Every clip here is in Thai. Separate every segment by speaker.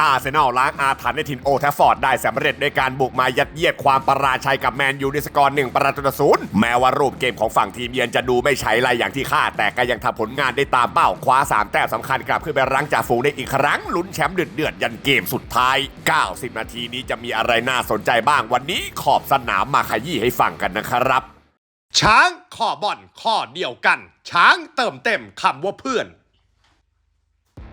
Speaker 1: อาร์เซนอลล้างอาถรรพ์ในถิ่นโอลด์แทฟฟอร์ดได้สำเร็จด้วยการบุกมายัดเยียดความประราชัยกับแมนยูด้วยสกอร์หนึ่งประตูต่อศูนย์แม้ว่ารูปเกมของฝั่งทีมเยือนจะดูไม่ใช้ไรอย่างที่คาดแต่ก็ยังทำผลงานได้ตามเป้าคว้า3แต้มสำคัญกลับขึ้นไปรั้งจ่าฝูงได้อีกครั้งลุ้นแชมป์เดือดๆยันเกมสุดท้าย 90 นาทีนี้จะมีอะไรน่าสนใจบ้างวันนี้ขอบสนามมาขยี้ให้ฟังกันนะครับ ช้างข้อบอลข้อเดียวกัน ช้างเติมเต็มคำว่าเพื่อน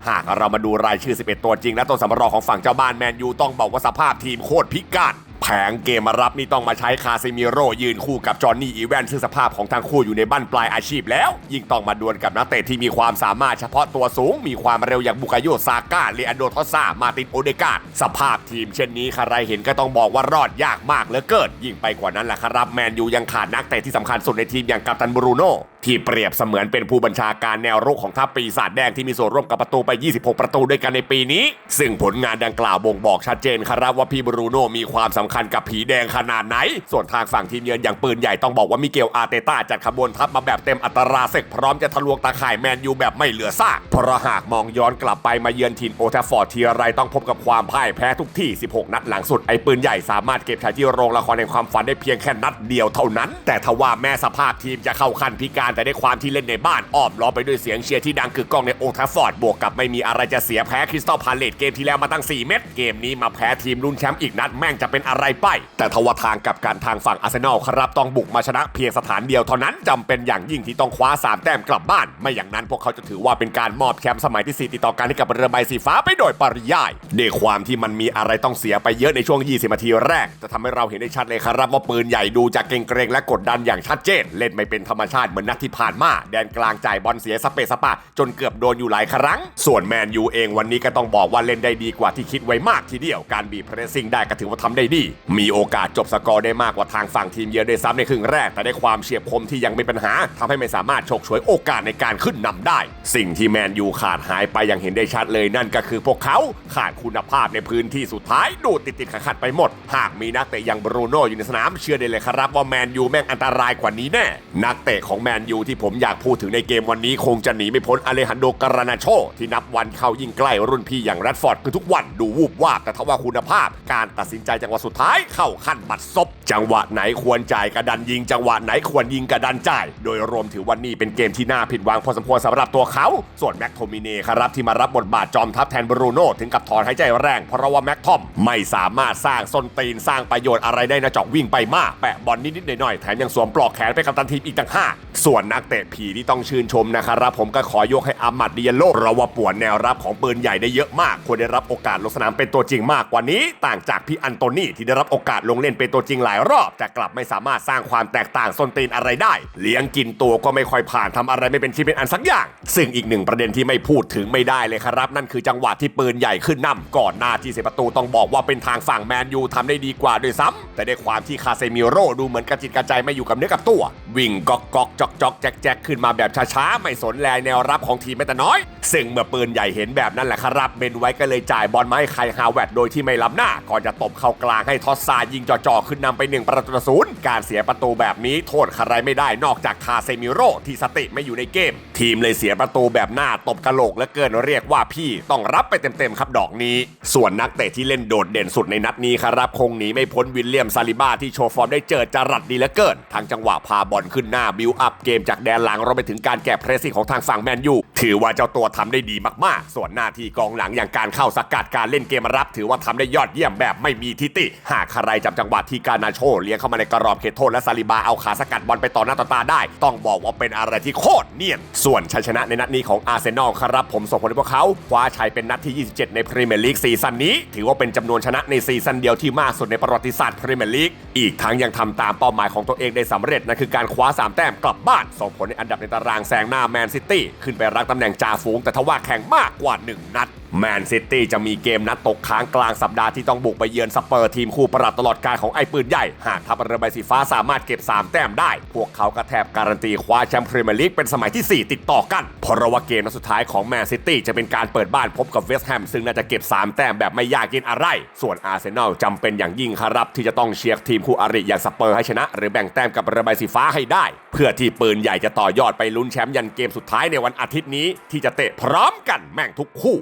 Speaker 1: หากเรามาดูรายชื่อ 11 ตัวจริงและตัวสำรองของฝั่งเจ้าบ้านแมนยูต้องบอกว่าสภาพทีมโคตรพิกาดแผงเกมมารับนี่ต้องมาใช้คาเซมิโร่ยืนคู่กับจอห์นนี่อีแวนซึ่งสภาพของทั้งคู่อยู่ในบั้นปลายอาชีพแล้ว ยิ่งต้องมาดวลกับนักเตะที่มีความสามารถเฉพาะตัวสูง มีความเร็วอย่างบุคาโยซาก้าเลอันโดทอซามาตินโอเดกาดสภาพทีมเช่นนี้ใครเห็นก็ต้องบอกว่ารอดยากมากเหลือเกินยิ่งไปกว่านั้นแหละครับแมนยูยังขาดนักเตะที่สำคัญสุดในทีมอย่างกัปตันบรูโน่ ที่เปรียบเสมือนเป็นผู้บัญชาการแนวรุกของทัพปีศาจแดงที่มีส่วนร่วมกับประตูไป 26 ประตูด้วยกันในปีนี้ ซึ่งผลงานดังกล่าวบ่งบอกชัดเจนครับว่าพี่บรูโน่มีความสำคัญกับผีแดงขนาดไหน ส่วนทางฝั่งทีมเยือนอย่างปืนใหญ่ต้องบอกว่ามิเกลอาร์เตต้าจัดขบวนทัพมาแบบเต็มอัตราศึกพร้อมจะทะลวงตาข่ายแมนยูแบบไม่เหลือซากเพราะหากมองย้อนกลับไปมาเยือนถิ่นโอทฟฟอร์ดทีไรต้องพบกับความพ่ายแพ้ทุกที่ 16 นัดหลังสุดไอ้ปืนใหญ่สามารถเก็บชัยที่โรงละครในความฝันได้เพียงแค่นัดเดียวเท่านั้น แต่ทว่าแม้สภาพทีมจะเข้าขั้นพิการแต่ได้ความที่เล่นในบ้านอ้อมล้อมไปด้วยเสียงเชียร์ที่ดังกึกก้องในโอทฟฟอร์ดบวกกับไม่มีอะไรจะเสียแพ้คริสตัลพาเลตเกมที่แล้วมาตั้ง 4 เม็ดเกมนี้มาแพ้ทีมลุ้นแชมป์อีกนัดแม่งจะเป็นอะไรไป แต่ทว่าทางกับการทางฝั่งอาร์เซนอลครับต้องบุกมาชนะเพียงสถานเดียวเท่านั้นจำเป็นอย่างยิ่งที่ต้องคว้า 3 แต้มกลับบ้าน ไม่อย่างนั้นพวกเขาจะถือว่าเป็นการมอบแชมป์สมัยที่ 4 ติดต่อกันให้กับเรือใบสีฟ้าไปโดยปริยายด้วยความที่มันมีอะไรต้องเสียไปเยอะในช่วง 20นาทีแรก จะทำให้เราเห็นได้ชัดเลยครับว่าปืนใหญ่ดูจะเกรงๆและกดดันอย่างชัดเจน เล่นไม่เป็นธรรมชาติเหมือนนัดที่ผ่านมาแดนกลางจ่ายบอลเสียสเปซสปะ จนเกือบโดนอยู่หลายครั้ง ส่วนแมนยูเองวันนี้ก็ต้องบอกว่าเล่นได้ดีกว่าที่คิดไว้มากทีเดียวการบีบเพรสซิ่งได้ก็ถือว่าทำได้ดี มีโอกาสจบสกอร์ได้มากกว่าทางฝั่งทีมเยือนด้ซ้ำในครึ่งแรก แต่ได้ความเฉียบคมที่ยังไม่เป็นปัญหาทำให้ไม่สามารถฉกฉวยโอกาสในการขึ้นนำได้ สิ่งที่แมนยูขาดหายไปอย่างเห็นได้ชัดเลยนั่นก็คือพวกเขาขาดคุณภาพในพื้นที่สุดท้ายดูติดติดขัดไปหมด หากมีนักเตะอย่างบรูโน่อยู่ในสนามเชื่อได้เลยครับว่าแมนยูแม่งอันตรายกว่านี้แน่ นักเตะของแมนยยูที่ผมอยากพูดถึงในเกมวันนี้คงจะหนีไม่พ้นอเลฮันโดการานาโช ที่นับวันเข้ายิ่งใกล้รุ่นพี่อย่างแรดฟอร์ดคือทุกวันดูวูบวาบแต่ทว่าคุณภาพ การตัดสินใจจังหวะสุดท้ายเข้าขั้นบัดซบ จังหวะไหนควรจ่ายกระดันยิง จังหวะไหนควรยิงกระดันจ่าย โดยรวมถือวันนี้เป็นเกมที่น่าผิดหวังพอสมควรสำหรับตัวเขา ส่วนแม็กโทมิเน่ครับที่มารับบทบาทจอมทัพแทนบรูโน่ถึงกับถอนหายใจแรง เพราะว่าแม็กทอมไม่สามารถสร้างส้นตีนสร้างประโยชน์อะไรได้นะจอกวิ่งไปมากแปะบอลนิดๆหน่อยๆแถมยังสวมปลอกแขนไปกับตันทีมอีกต่างหากส่วนนักเตะผีที่ต้องชื่นชมนะครับผมก็ขอยกให้อามัดดิเยโลเพราะว่าป่วนแนวรับของปืนใหญ่ได้เยอะมาก ควรได้รับโอกาสลงสนามเป็นตัวจริงมากกว่านี้ ต่างจากพี่อันโตนี่ที่ได้รับโอกาสลงเล่นเป็นตัวจริงหลายรอบแต่กลับไม่สามารถสร้างความแตกต่างส้นตีนอะไรได้ เลี้ยงกินตัวก็ไม่ค่อยผ่านทำอะไรไม่เป็นชิ้นเป็นอันสักอย่าง ซึ่งอีกหนึ่งประเด็นที่ไม่พูดถึงไม่ได้เลยครับ นั่นคือจังหวะที่ปืนใหญ่ขึ้นนำก่อนหน้าที่เสียประตูต้องบอกว่าเป็นทางฝั่งแมนยูทำได้ดีกว่าด้วยซ้ำแต่ด้วยความที่คาเซมิโร่ดูเหมือนกระจิตกระใจไม่อยู่กับเนื้อกับตัว วิ่งก๊อกก๊อกจอกจอกแจ๊กแจ๊กขึ้นมาแบบช้าๆ ไม่สนแรงแนวรับของทีมแม้แต่น้อย ซึ่งเมื่อปืนใหญ่เห็นแบบนั้นแหละครับเบนไว้ก็เลยจ่ายบอลมาให้ไคฮาวเวตโดยที่ไม่ล้ำหน้า ก่อนจะตบเข้ากลางให้ทอสซายิงจ่อๆ ขึ้นนำไปหนึ่งประตูศูนย์การเสียประตูแบบนี้โทษใครไม่ได้นอกจากคาเซมิโร่ที่สติไม่อยู่ในเกม ทีมเลยเสียประตูแบบหน้าตบกะโหลกและเกินเรียกว่าพี่ต้องรับไปเต็มๆครับดอกนี้ ส่วนนักเตะที่เล่นโดดเด่นสุดในนัดนี้ครับคงหนีไม่พ้นวิลเลียมซาลิบาที่โชว์ฟอร์มได้เจิดจรัสดีเหลือเกินทางจังหวะพาบอลขึ้นหน้าบิวอัพเกมจากแดนหลังเราไปถึงการแก้เพรสซิ่งของทางฝั่งแมนยูถือว่าเจ้าตัวทำได้ดีมากๆ ส่วนหน้าที่กองหลังอย่างการเข้าสกัดการเล่นเกมรับ ถือว่าทำได้ยอดเยี่ยมแบบไม่มีทิติ หากใครจำจังหวะที่การนาโชเลี้ยงเข้ามาในกรอบเขตโทษและซาลิบาเอาขาสกัดบอลไปต่อหน้าต่อตาได้ ต้องบอกว่าเป็นอะไรที่โคตรเนียน ส่วนชัยชนะในนัดนี้ของอาร์เซนอลครับผมส่งผลให้พวกเขาคว้าชัยเป็นนัดที่ 27 ในพรีเมียร์ลีกซีซั่นนี้ ถือว่าเป็นจำนวนชนะในซีซั่นเดียวที่มากสุดในประวัติศาสตร์พรีเมียร์ลีกอีกทั้งยังทำตามเป้าหมายของตัวเองได้สำเร็จนั่นคือการคว้าสามแต้มกลับบ้านส่งผลในอันดับในตารางแซงหน้าแมนซิตี้ขึ้นไปรักตำแหน่งจ่าฝูงแต่ทว่าแข่งมากกว่า 1 นัด แมนซิตี้จะมีเกมนัดตกค้างกลางสัปดาห์ที่ต้องบุกไปเยือนสเปอร์ทีมคู่ปรับตลอดการของไอ้ปืนใหญ่ หากทัพเรือใบสีฟ้าสามารถเก็บ 3 แต้มได้ พวกเขาก็แทบการันตีคว้าแชมป์พรีเมียร์ลีกเป็นสมัยที่ 4 ติดต่อกัน เพราะว่าเกมนัดสุดท้ายของแมนซิตี้จะเป็นการเปิดบ้านพบกับเวสต์แฮมซึ่งน่าจะเก็บ 3 แต้มแบบไม่ยากเย็นอะไร ส่วนอาร์เซนอลจำเป็นอย่างยิ่งครับที่จะต้องเชียร์ทีมคู่อริอย่างสเปอร์ให้ชนะ หรือแบ่งแต้มกับเรือใบสีฟ้าให้ได้ เพื่อที่ปืนใหญ่จะต่อยอดไปลุ้นแชมป์ยันเกมสุดท้ายในวันอาทิตย์นี้ที่จะเตะพร้อมกันแม่งทุกคู่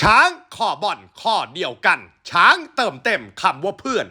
Speaker 2: ช้างข้อบอลข้อเดียวกัน ช้างเติมเต็มคำว่าเพื่อน